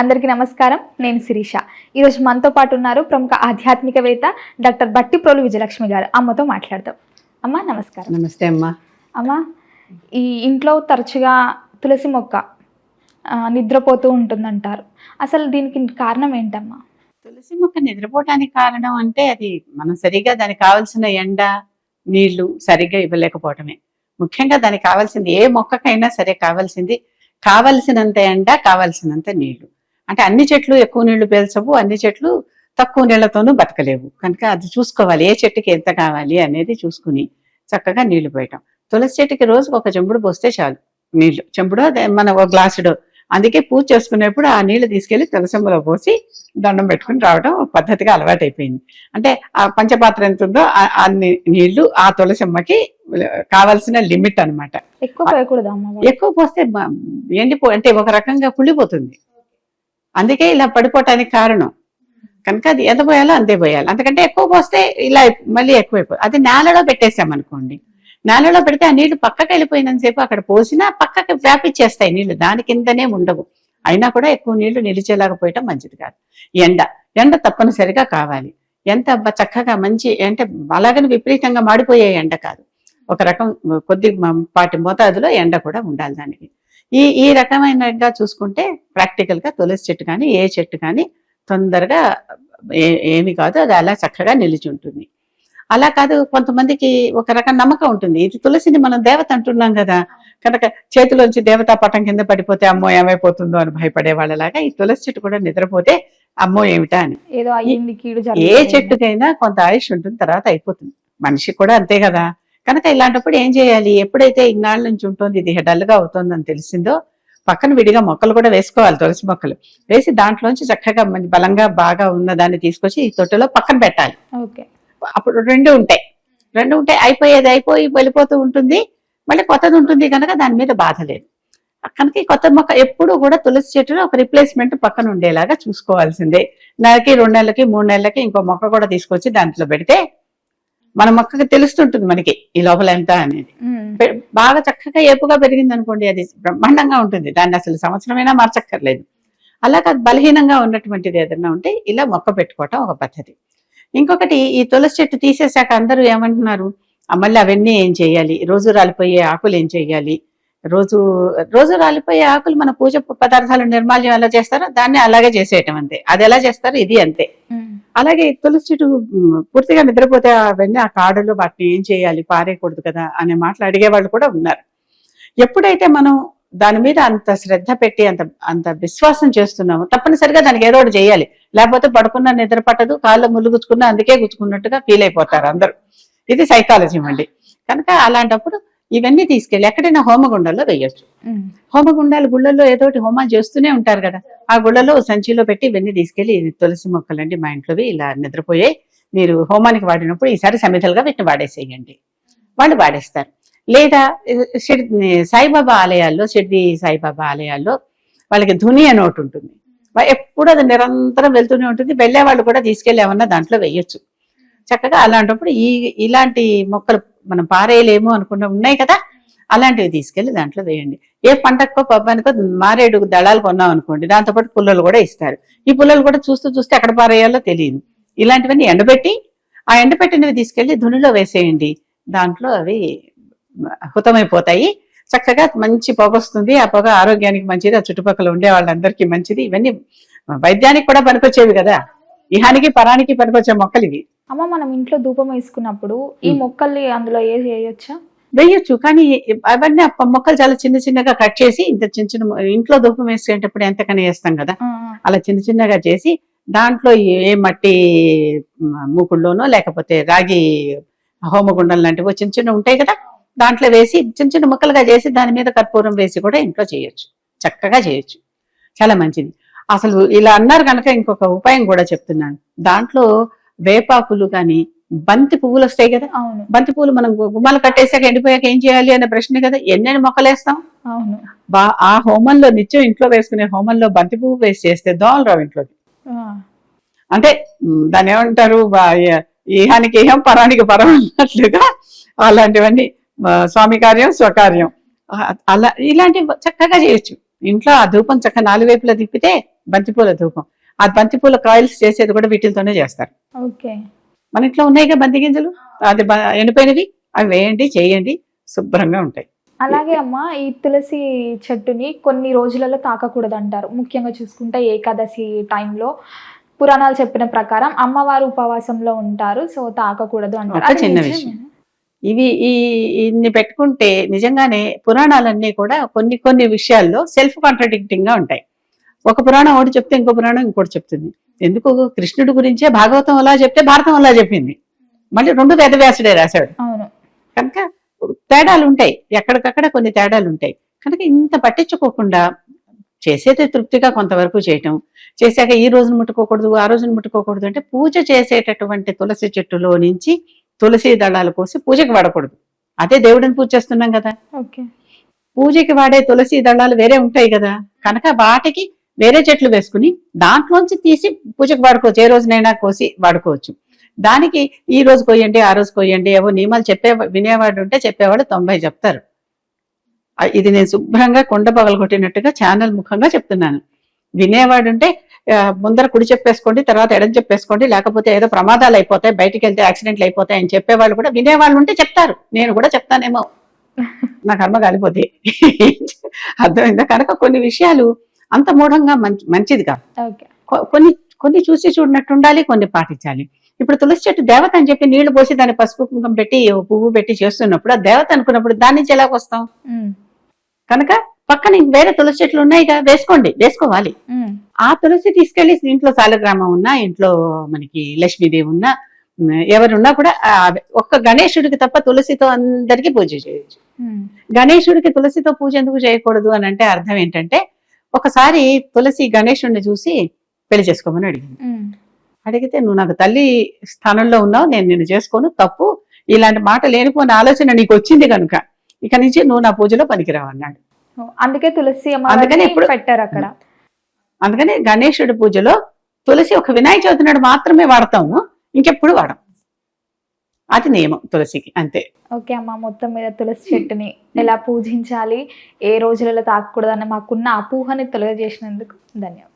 అందరికీ నమస్కారం. నేను శిరీష. ఈరోజు మనతో పాటు ఉన్నారు ప్రముఖ ఆధ్యాత్మికవేత్త డాక్టర్ బట్టి ప్రోలు విజయలక్ష్మి గారు. అమ్మతో మాట్లాడతాం అమ్మ నమస్కారం. నమస్తే అమ్మా. అమ్మ ఈ ఇంట్లో తరచుగా తులసి మొక్క నిద్రపోతూ ఉంటుందంటారు. అసలు దీనికి కారణం ఏంటమ్మా? తులసి మొక్క నిద్రపోవటానికి కారణం అంటే అది మనం సరిగా దానికి కావాల్సిన ఎండ నీళ్ళు సరిగ్గా ఇవ్వలేకపోవటమే. ముఖ్యంగా దానికి కావాల్సింది ఏ మొక్కకైనా సరే కావాల్సింది కావలసినంత ఎండ కావాల్సినంత నీళ్ళు. అంటే అన్ని చెట్లు ఎక్కువ నీళ్ళు పీల్చవు అన్ని చెట్లు తక్కువ నీళ్ళతోనూ బతకలేవు. కనుక అది చూసుకోవాలి ఏ చెట్టుకి ఎంత కావాలి అనేది చూసుకుని చక్కగా నీళ్ళు పోయటం. తులసి చెట్టుకి రోజుకు ఒక చెంబుడు పోస్తే చాలు నీళ్ళు. చెంబుడు అదే మన ఒక గ్లాసుడు. అందుకే పూజ చేసుకునేప్పుడు ఆ నీళ్ళు తీసుకెళ్ళి తులసమ్మలో పోసి దండం పెట్టుకుని రావడం పద్ధతిగా అలవాటైపోయింది. అంటే ఆ పంచపాత్ర ఎంత ఉందో అన్ని నీళ్ళు ఆ తులసమ్మకి కావాల్సిన లిమిట్ అన్నమాట. ఎక్కువ పోస్తే ఎండిపో అంటే ఒక రకంగా కుళ్ళిపోతుంది. అందుకే ఇలా పడిపోవటానికి కారణం. కనుక అది ఎంత పోయాలో అంతే పోయాలి. అంతకంటే ఎక్కువ పోస్తే ఇలా మళ్ళీ ఎక్కువైపోయి అది నేలలో పెట్టేసామనుకోండి నేలలో పెడితే ఆ నీళ్ళు పక్కకి వెళ్ళిపోయినంతసేపు అక్కడ పోసినా పక్కకి వ్యాపించేస్తాయి నీళ్ళు. దాని కిందనే ఉండవు. అయినా కూడా ఎక్కువ నీళ్ళు నిలిచేలాగా పోయటం మంచిది కాదు. ఎండ. ఎండ తప్పనిసరిగా కావాలి. ఎంత చక్కగా మంచి అంటే అలాగని విపరీతంగా మాడిపోయే ఎండ కాదు. ఒక రకం కొద్ది పాటి మోతాదులో ఎండ కూడా ఉండాలి దానికి. ఈ ఈ రకమైనగా చూసుకుంటే ప్రాక్టికల్గా తులసి చెట్టు కానీ ఏ చెట్టు కానీ తొందరగా ఏమి కాదు అది అలా చక్కగా నిలిచి ఉంటుంది. అలా కాదు కొంతమందికి ఒక రకం నమ్మకం ఉంటుంది. ఇది తులసిని మనం దేవత అంటున్నాం కదా. కనుక చేతిలోంచి దేవతా పటం కింద పడిపోతే అమ్మో ఏమైపోతుందో అని భయపడే వాళ్ళలాగా ఈ తులసి చెట్టు కూడా నిద్రపోతే అమ్మో ఏమిటా అని. ఏ చెట్టుకైనా కొంత ఆయుష్ ఉంటుంది తర్వాత అయిపోతుంది. మనిషి కూడా అంతే కదా. కనుక ఇలాంటప్పుడు ఏం చేయాలి? ఎప్పుడైతే ఇన్నాళ్ళ నుంచి ఉంటుంది ఇది డల్గా అవుతుంది అని తెలిసిందో పక్కన విడిగా మొక్కలు కూడా వేసుకోవాలి తులసి మొక్కలు. వేసి దాంట్లోంచి చక్కగా మంచి బలంగా బాగా ఉన్న దాన్ని తీసుకొచ్చి ఈ తొట్టెలో పక్కన పెట్టాలి. అప్పుడు రెండు ఉంటాయి. రెండు ఉంటాయి. అయిపోయేది అయిపోయి వెళ్ళిపోతూ ఉంటుంది. మళ్ళీ కొత్తది ఉంటుంది కనుక దాని మీద బాధ లేదు. కనుక ఈ కొత్త మొక్క ఎప్పుడు కూడా తులసి చెట్టులో ఒక రిప్లేస్మెంట్ పక్కన ఉండేలాగా చూసుకోవాల్సిందే. నెలకి రెండు నెలలకి మూడు నెలలకి ఇంకో మొక్క కూడా తీసుకొచ్చి దాంట్లో పెడితే మన మొక్కకి తెలుస్తుంటుంది మనకి ఈ లోపల ఎంత అనేది. బాగా చక్కగా ఏపుగా పెరిగింది అనుకోండి అది బ్రహ్మాండంగా ఉంటుంది. దాన్ని అసలు సంవత్సరమైనా మార్చక్కర్లేదు. అలా కాదు బలహీనంగా ఉన్నటువంటిది ఏదైనా ఉంటే ఇలా మొక్క పెట్టుకోవటం ఒక పద్ధతి. ఇంకొకటి ఈ తులసి చెట్టు తీసేశాక అందరూ ఏమంటున్నారు? "ఆ, మళ్ళీ అవన్నీ ఏం చేయాలి? రోజు రాలిపోయే ఆకులు ఏం చేయాలి? రోజు రోజు రాలిపోయే ఆకులు మన పూజ పదార్థాలు నిర్మాల్యం ఎలా చేస్తారో దాన్ని అలాగే చేసేయటం అంతే. అది ఎలా చేస్తారో ఇది అంతే. అలాగే తులసి చెట్టు పూర్తిగా నిద్రపోతే అవన్నీ ఆ కాడలు వాటిని ఏం చేయాలి? పారేయకూడదు కదా అనే మాటలు అడిగే వాళ్ళు కూడా ఉన్నారు. ఎప్పుడైతే మనం దాని మీద అంత శ్రద్ధ పెట్టి అంత అంత విశ్వాసం చేస్తున్నామో తప్పనిసరిగా దానికి ఏదో ఒకటి చేయాలి. లేకపోతే పడుకున్న నిద్ర పట్టదు కాళ్ళు ముళ్ళు అందుకే గుచ్చుకున్నట్టుగా ఫీల్ అయిపోతారు అందరూ. ఇది సైకాలజీ అండి కనుక అలాంటప్పుడు ఇవన్నీ తీసుకెళ్ళి ఎక్కడైనా హోమగుండంలో వేయొచ్చు. హోమగుండాలు గుళ్ళల్లో ఏదో ఒకటి హోమాలు చేస్తూనే ఉంటారు కదా. ఆ గుళ్ళలో సంచిలో పెట్టి ఇవన్నీ తీసుకెళ్ళి తులసి మొక్కలండి మా ఇంట్లోవి ఇలా నిద్రపోయాయి. మీరు హోమానికి వాడినప్పుడు ఈసారి సమితలుగా వీటిని వాడేసేయండి. వాళ్ళు వాడేస్తారు. లేదా షిర్డి సాయిబాబా ఆలయాల్లో షిర్డి సాయిబాబా ఆలయాల్లో వాళ్ళకి ధుని అని ఒకటి ఉంటుంది. ఎప్పుడు అది నిరంతరం వెళ్తూనే ఉంటుంది. వెళ్ళే వాళ్ళు కూడా తీసుకెళ్ళి ఏమన్నా దాంట్లో వేయొచ్చు. చక్కగా అలాంటప్పుడు ఈ ఇలాంటి మొక్కలు మనం పారేయలేము అనుకున్న ఉన్నాయి కదా అలాంటివి తీసుకెళ్ళి దాంట్లో వేయండి. ఏ పంటకో పబ్బానికో మారేడు దళాలు కొన్నాం అనుకోండి దాంతోపాటు పుల్లలు కూడా ఇస్తారు. ఈ పుల్లలు కూడా చూస్తూ చూస్తే ఎక్కడ పారేయాలో తెలియదు. ఇలాంటివన్నీ ఎండబెట్టి ఆ ఎండబెట్టినవి తీసుకెళ్ళి ధునిలో వేసేయండి. దాంట్లో అవి హుతమైపోతాయి చక్కగా మంచి పొగ వస్తుంది. ఆ పొగ ఆరోగ్యానికి మంచిది ఆ చుట్టుపక్కల ఉండే వాళ్ళందరికీ మంచిది. ఇవన్నీ వైద్యానికి కూడా పనికొచ్చేవి కదా. ఇహానికి పరానికి పనికొచ్చే మొక్కలు ఇవి అమ్మ మనం ఇంట్లో ధూపం వేసుకున్నప్పుడు ఈ. మొక్కల్ని అందులో ఏ చేయొచ్చా వేయొచ్చు కానీ అవన్నీ మొక్కలు చాలా చిన్న చిన్నగా కట్ చేసి ఇంత చిన్న చిన్న ఇంట్లో ధూపం వేసేటప్పుడు ఎంతకని వేస్తాం కదా. అలా చిన్న చిన్నగా చేసి దాంట్లో ఏ మట్టి మ, మూకుళ్ళోనో లేకపోతే రాగి హోమగుండం లాంటివి చిన్న చిన్న ఉంటాయి కదా దాంట్లో వేసి చిన్న చిన్న ముక్కలుగా చేసి దాని మీద కర్పూరం వేసి కూడా ఇంట్లో చేయొచ్చు. చక్కగా చేయొచ్చు. చాలా మంచిది. అసలు ఇలా అన్నారు కనుక ఇంకొక ఉపాయం కూడా చెప్తున్నాను. దాంట్లో వేపాకులు కానీ బంతి పువ్వులు వస్తాయి కదా? అవును. బంతి పూలు మనం గుమ్మాలు కట్టేసాక ఎండిపోయాక ఏం చేయాలి అనే ప్రశ్న కదా? ఎన్నెన్ని మొక్కలు వేస్తాం అవును. బా ఆ హోమంలో నిత్యం ఇంట్లో వేసుకునే హోమంలో బంతి పువ్వు వేసి చేస్తే దోమలు రావు ఇంట్లోకి. అంటే మ్, దాన్ని ఏమంటారు? ఏ- ఈహానికి ఏహం పరానికి పరం అన్నట్లుగా అలాంటివన్నీ స్వామి కార్యం స్వకార్యం. అలా ఇలాంటివి చక్కగా చేయొచ్చు. ఇంట్లో ఆ ధూపం చక్క నాలుగు వైపులా తిప్పితే బంతిపూల ధూపం. ఆ బంతిపూల కాయిల్స్ చేసేది కూడా వీటితోనే చేస్తారు. ఓకే. మన ఇంట్లో ఉన్నాయిగా బంతి గింజలు? అది ఎండిపోయినవి? అవి వేయండి చేయండి శుభ్రంగా ఉంటాయి. అలాగే అమ్మ ఈ తులసి చెట్టుని కొన్ని రోజులలో తాకకూడదు అంటారు ముఖ్యంగా చూసుకుంటే ఏకాదశి టైంలో పురాణాలు చెప్పిన ప్రకారం అమ్మవారు ఉపవాసంలో ఉంటారు సో తాకకూడదు అంటారు. చిన్న? విషయం. ఇవి ఈ ఇన్ని పెట్టుకుంటే నిజంగానే పురాణాలన్నీ కూడా కొన్ని కొన్ని విషయాల్లో సెల్ఫ్ కాంట్రడిక్టింగ్గా ఉంటాయి. ఒక పురాణం ఒకటి చెప్తే ఇంకో పురాణం ఇంకోటి చెప్తుంది. ఎందుకు? కృష్ణుడి గురించే భాగవతం అలా చెప్తే భారతం అలా చెప్పింది. మళ్ళీ రెండు వేదవ్యాసుడే రాశాడు. కనుక తేడాలు ఉంటాయి. ఎక్కడికక్కడ కొన్ని తేడాలు ఉంటాయి. కనుక ఇంత పట్టించుకోకుండా చేసేది తృప్తిగా కొంతవరకు చేయటం. చేశాక ఈ రోజును ముట్టుకోకూడదు ఆ రోజును ముట్టుకోకూడదు అంటే పూజ చేసేటటువంటి తులసి చెట్టులో నుంచి తులసి దళాలు కోసి పూజకి వాడకూడదు. అదే దేవుడిని పూజ చేస్తున్నాం కదా. పూజకి వాడే తులసి దళాలు వేరే ఉంటాయి కదా. కనుక వాటికి వేరే చెట్లు వేసుకుని దాంట్లోంచి తీసి పూజకు వాడుకోవచ్చు. ఏ రోజునైనా కోసి వాడుకోవచ్చు. దానికి ఈ రోజు కొయ్యండి ఆ రోజు కొయ్యండి ఏవో నియమాలు చెప్పే వినేవాడు ఉంటే చెప్పేవాడు తొంభై చెప్తారు. ఇది నేను శుభ్రంగా కొండ పగలు కొట్టినట్టుగా ఛానల్ ముఖంగా చెప్తున్నాను. వినేవాడు ఉంటే ముందర కుడి చెప్పేసుకోండి తర్వాత ఎడం చెప్పేసుకోండి లేకపోతే ఏదో ప్రమాదాలు అయిపోతాయి బయటికి వెళ్తే యాక్సిడెంట్లు అయిపోతాయి అని చెప్పేవాళ్ళు కూడా వినేవాళ్ళు ఉంటే చెప్తారు. నేను కూడా చెప్తానేమో. నా కర్మ కాలిపోతే. అర్థమైందా? కనుక కొన్ని విషయాలు అంత మూఢంగా మంచి మంచిది కాదు. కొన్ని కొన్ని చూసి చూడనట్టు ఉండాలి కొన్ని పాటించాలి. ఇప్పుడు తులసి చెట్టు దేవత అని చెప్పి నీళ్ళు పోసి దాన్ని పసుపు కుంకుమ పెట్టి పువ్వు పెట్టి చేస్తున్నప్పుడు ఆ దేవత అనుకున్నప్పుడు దాని నుంచి ఎలా వస్తాం? ఉమ్, కనుక పక్కన ఇంక వేరే తులసి చెట్లు ఉన్నాయిగా వేసుకోండి వేసుకోవాలి. ఆ తులసి తీసుకెళ్ళి ఇంట్లో సాలగ్రామం ఉన్నా ఇంట్లో మనకి లక్ష్మీదేవి ఉన్నా ఎవరున్నా కూడా ఒక్క గణేశుడికి తప్ప తులసితో అందరికీ పూజ చేయొచ్చు. గణేశుడికి తులసితో పూజ ఎందుకు చేయకూడదు అని అంటే అర్థం ఏంటంటే ఒకసారి తులసి గణేశుడిని చూసి పెళ్ళి చేసుకోమని అడిగింది. అడిగితే నువ్వు నాకు తల్లి స్థానంలో ఉన్నావు నేను నిన్ను చేసుకోను తప్పు. ఇలాంటి మాట లేనిపోని ఆలోచన నీకు వచ్చింది కనుక ఇక నుంచి నువ్వు నా పూజలో పనికిరావు అన్నాడు. ఓ, అందుకే తులసి అందుకని ఇప్పుడు- పెట్టారు అక్కడ. అందుకని గణేశుడి పూజలో తులసి ఒక వినాయక చవితి నాడు మాత్రమే వాడతాము ఇంకెప్పుడు వాడం. అది నియమం తులసికి అంతే. ఓకే అమ్మ మొత్తం మీద తులసి చెట్టుని ఎలా పూజించాలి ఏ రోజులలో తాకూడదని మాకున్న అపోహని తొలగజేసినందుకు ధన్యవాదాలు.